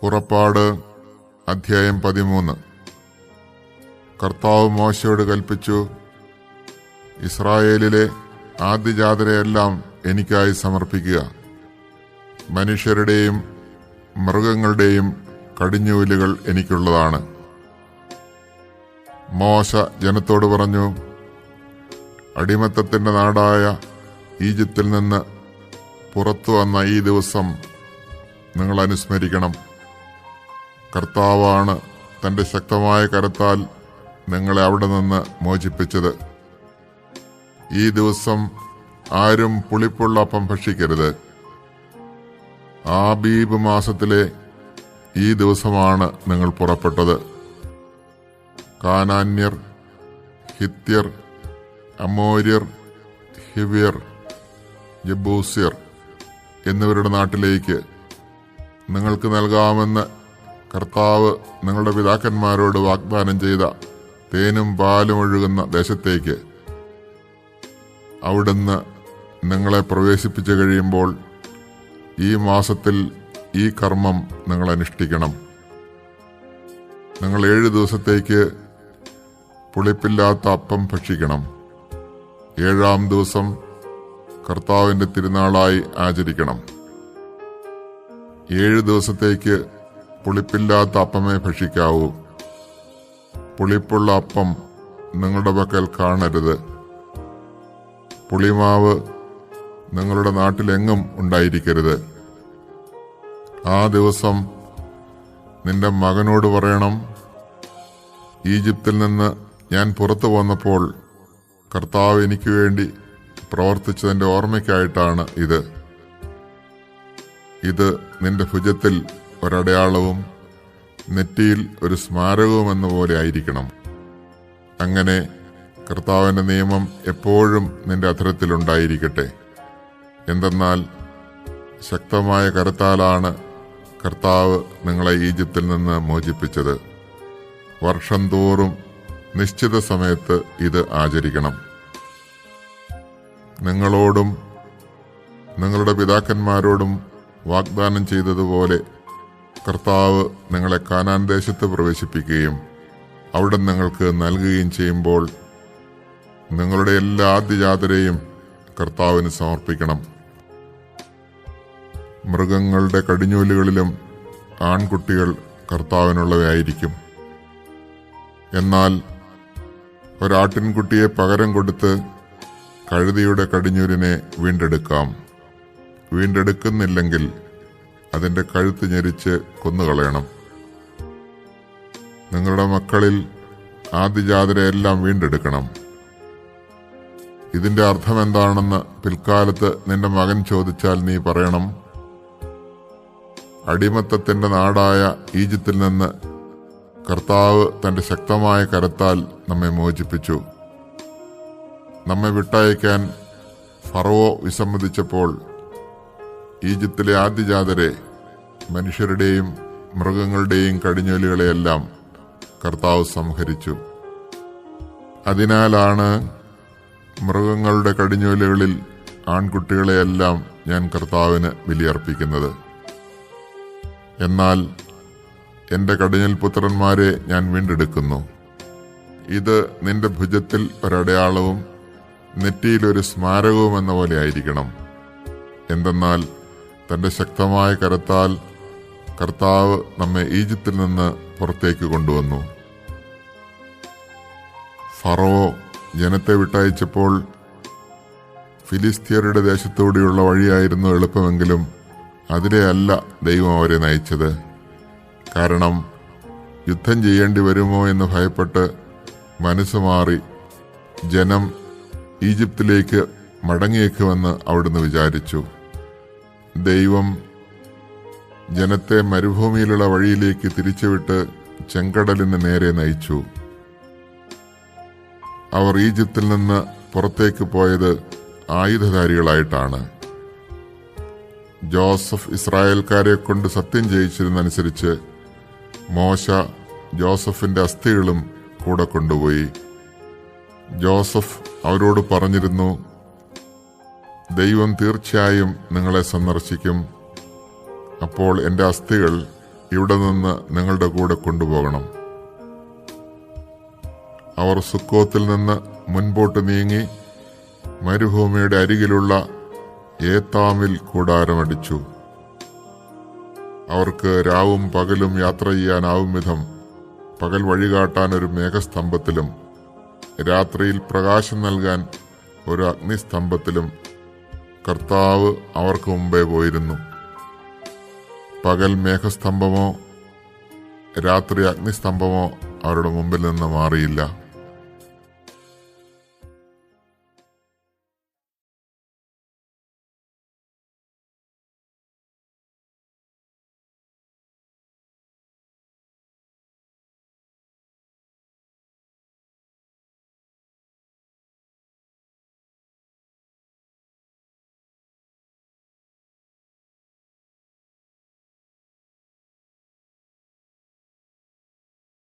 പുറപ്പാട് അധ്യായം പതിമൂന്ന്. കർത്താവ് മോശയോട് കൽപ്പിച്ചു ഇസ്രായേലിലെ ആദ്യജാതരെയെല്ലാം എനിക്കായി സമർപ്പിക്കുക. മനുഷ്യരുടെയും മൃഗങ്ങളുടെയും കടിഞ്ഞൂലുകൾ എനിക്കുള്ളതാണ്. മോശ ജനത്തോട് പറഞ്ഞു അടിമത്തത്തിന്റെ നാടായ ഈജിപ്തിൽ നിന്ന് പുറത്തു വന്ന ഈ ദിവസം നിങ്ങൾ അനുസ്മരിക്കണം. കർത്താവാണ് തന്റെ ശക്തമായ കരത്താൽ നിങ്ങളെ അവിടെ നിന്ന് മോചിപ്പിച്ചത്. ഈ ദിവസം ആരും പുളിപ്പുള്ള അപ്പം ഭക്ഷിക്കരുത്. ആബീബ് മാസത്തിലെ ഈ ദിവസമാണ് നിങ്ങൾ പുറപ്പെട്ടത്. കാനാന്യർ ഹിത്യർ അമോര്യർ ഹിവ്യർ ജബൂസ്യർ എന്നിവരുടെ നാട്ടിലേക്ക് നിങ്ങൾക്ക് നൽകാമെന്ന് കർത്താവ് നിങ്ങളുടെ പിതാക്കന്മാരോട് വാഗ്ദാനം ചെയ്ത തേനും പാലും ഒഴുകുന്ന ദേശത്തേക്ക് അവിടുന്ന് നിങ്ങളെ പ്രവേശിപ്പിച്ചു കഴിയുമ്പോൾ ഈ മാസത്തിൽ ഈ കർമ്മം നിങ്ങൾ അനുഷ്ഠിക്കണം. നിങ്ങൾ ഏഴ് ദിവസത്തേക്ക് പുളിപ്പില്ലാത്ത അപ്പം ഭക്ഷിക്കണം. ഏഴാം ദിവസം കർത്താവിന്റെ തിരുനാളായി ആചരിക്കണം. ഏഴ് ദിവസത്തേക്ക് പുളിപ്പില്ലാത്ത അപ്പമേ ഭക്ഷിക്കാവൂ. പുളിപ്പുള്ള അപ്പം നിങ്ങളുടെ പക്കൽ കാണരുത്. പുളിമാവ് നിങ്ങളുടെ നാട്ടിലെങ്ങും ഉണ്ടായിരിക്കരുത്. ആ ദിവസം നിന്റെ മകനോട് പറയണം ഈജിപ്തിൽ നിന്ന് ഞാൻ പുറത്തു വന്നപ്പോൾ കർത്താവ് എനിക്ക് വേണ്ടി പ്രവർത്തിച്ചതിന്റെ ഓർമ്മയ്ക്കായിട്ടാണ് ഇത്. ഇത് നിന്റെ ഭുജത്തിൽ ഒരടയാളവും നെറ്റിയിൽ ഒരു സ്മാരകവും എന്ന പോലെ ആയിരിക്കണം. അങ്ങനെ കർത്താവിന്റെ നിയമം എപ്പോഴും നിന്റെ അധരത്തിലുണ്ടായിരിക്കട്ടെ എന്തെന്നാൽ ശക്തമായ കരത്താലാണ് കർത്താവ് നിങ്ങളെ ഈജിപ്തിൽ നിന്ന് മോചിപ്പിച്ചത്. വർഷം തോറും നിശ്ചിത സമയത്ത് ഇത് ആചരിക്കണം. നിങ്ങളോടും നിങ്ങളുടെ പിതാക്കന്മാരോടും വാഗ്ദാനം ചെയ്തതുപോലെ കർത്താവ് നിങ്ങളെ കാനാൻ ദേശത്ത് പ്രവേശിപ്പിക്കുകയും അവിടെ നിങ്ങൾക്ക് നൽകുകയും ചെയ്യുമ്പോൾ നിങ്ങളുടെ എല്ലാ ആദ്യജാതരെയും കർത്താവിന് സമർപ്പിക്കണം. മൃഗങ്ങളുടെ കടിഞ്ഞൂലുകളിലും ആൺകുട്ടികൾ കർത്താവിനുള്ളവയായിരിക്കും. എന്നാൽ ഒരാട്ടിൻകുട്ടിയെ പകരം കൊടുത്ത് കഴുതിയുടെ കടിഞ്ഞൂലിനെ വീണ്ടെടുക്കാം. വീണ്ടെടുക്കുന്നില്ലെങ്കിൽ അതിന്റെ കഴുത്ത് ഞെരിച്ച് കൊന്നുകളയണം. നിങ്ങളുടെ മക്കളിൽ ആദിജാതരെ എല്ലാം വീണ്ടെടുക്കണം. ഇതിന്റെ അർത്ഥം എന്താണെന്ന് പിൽക്കാലത്ത് നിന്റെ മകൻ ചോദിച്ചാൽ നീ പറയണം. അടിമത്തത്തിന്റെ നാടായ ഈജിപ്തിൽ നിന്ന് കർത്താവ് തന്റെ ശക്തമായ കരത്താൽ നമ്മെ മോചിപ്പിച്ചു. നമ്മെ വിട്ടയക്കാൻ ഫറവോ വിസമ്മതിച്ചപ്പോൾ ഈജിപ്തിലെ ആദ്യജാതരെ മനുഷ്യരുടെയും മൃഗങ്ങളുടെയും കടിഞ്ഞൊലികളെയെല്ലാം കർത്താവ് സംഹരിച്ചു. അതിനാലാണ് മൃഗങ്ങളുടെ കടിഞ്ഞൂലുകളിൽ ആൺകുട്ടികളെയെല്ലാം ഞാൻ കർത്താവിന് ബലിയർപ്പിക്കുന്നത്. എന്നാൽ എന്റെ കടിഞ്ഞൽ പുത്രന്മാരെ ഞാൻ വീണ്ടെടുക്കുന്നു. ഇത് നിന്റെ ഭുജത്തിൽ ഒരടയാളവും നെറ്റിയിലൊരു സ്മാരകവും എന്ന പോലെ ആയിരിക്കണം. എന്തെന്നാൽ തന്റെ ശക്തമായ കരത്താൽ കർത്താവ് നമ്മെ ഈജിപ്തിൽ നിന്ന് പുറത്തേക്ക് കൊണ്ടുവന്നു. ഫറവോ ജനത്തെ വിട്ടയച്ചപ്പോൾ ഫിലിസ്തീയരുടെ ദേശത്തൂടെയുള്ള വഴിയായിരുന്നു എളുപ്പമെങ്കിലും അതിലെയല്ല ദൈവം അവരെ നയിച്ചത്. കാരണം യുദ്ധം ചെയ്യേണ്ടി വരുമോ എന്ന് ഭയപ്പെട്ട് മനസ്സ് മാറി ജനം ഈജിപ്തിലേക്ക് മടങ്ങിയേക്കുമെന്ന് അവിടുന്ന് വിചാരിച്ചു. ദൈവം ജനത്തെ മരുഭൂമിയിലുള്ള വഴിയിലേക്ക് തിരിച്ചുവിട്ട് ചെങ്കടലിന് നേരെ നയിച്ചു. അവർ ഈജിപ്തിൽ നിന്ന് പുറത്തേക്ക് പോയത് ആയുധധാരികളായിട്ടാണ്. ജോസഫ് ഇസ്രായേൽക്കാരെ കൊണ്ട് സത്യം ചെയ്യിച്ചിരുന്നനുസരിച്ച് മോശ ജോസഫിന്റെ അസ്ഥികളും കൂടെ കൊണ്ടുപോയി. ജോസഫ് അവരോട് പറഞ്ഞിരുന്നു ദൈവം തീർച്ചയായും നിങ്ങളെ സന്ദർശിക്കും. അപ്പോൾ എന്റെ അസ്ഥികൾ ഇവിടെ നിന്ന് നിങ്ങളുടെ കൂടെ കൊണ്ടുപോകണം. അവർ സുക്കോത്തിൽ നിന്ന് മുൻപോട്ട് നീങ്ങി മരുഭൂമിയുടെ അരികിലുള്ള ഏത്താമിൽ കൂടാരമടിച്ചു. അവർക്ക് രാവും പകലും യാത്ര ചെയ്യാനാവും വിധം പകൽ വഴികാട്ടാൻ ഒരു മേഘസ്തംഭത്തിലും രാത്രിയിൽ പ്രകാശം നൽകാൻ ഒരു അഗ്നിസ്തംഭത്തിലും കർത്താവ് അവർക്ക് മുമ്പേ പോയിരുന്നു. പകൽ മേഘസ്തംഭമോ രാത്രി അഗ്നിസ്തംഭമോ അവരുടെ മുമ്പിൽ നിന്ന് മാറിയില്ല.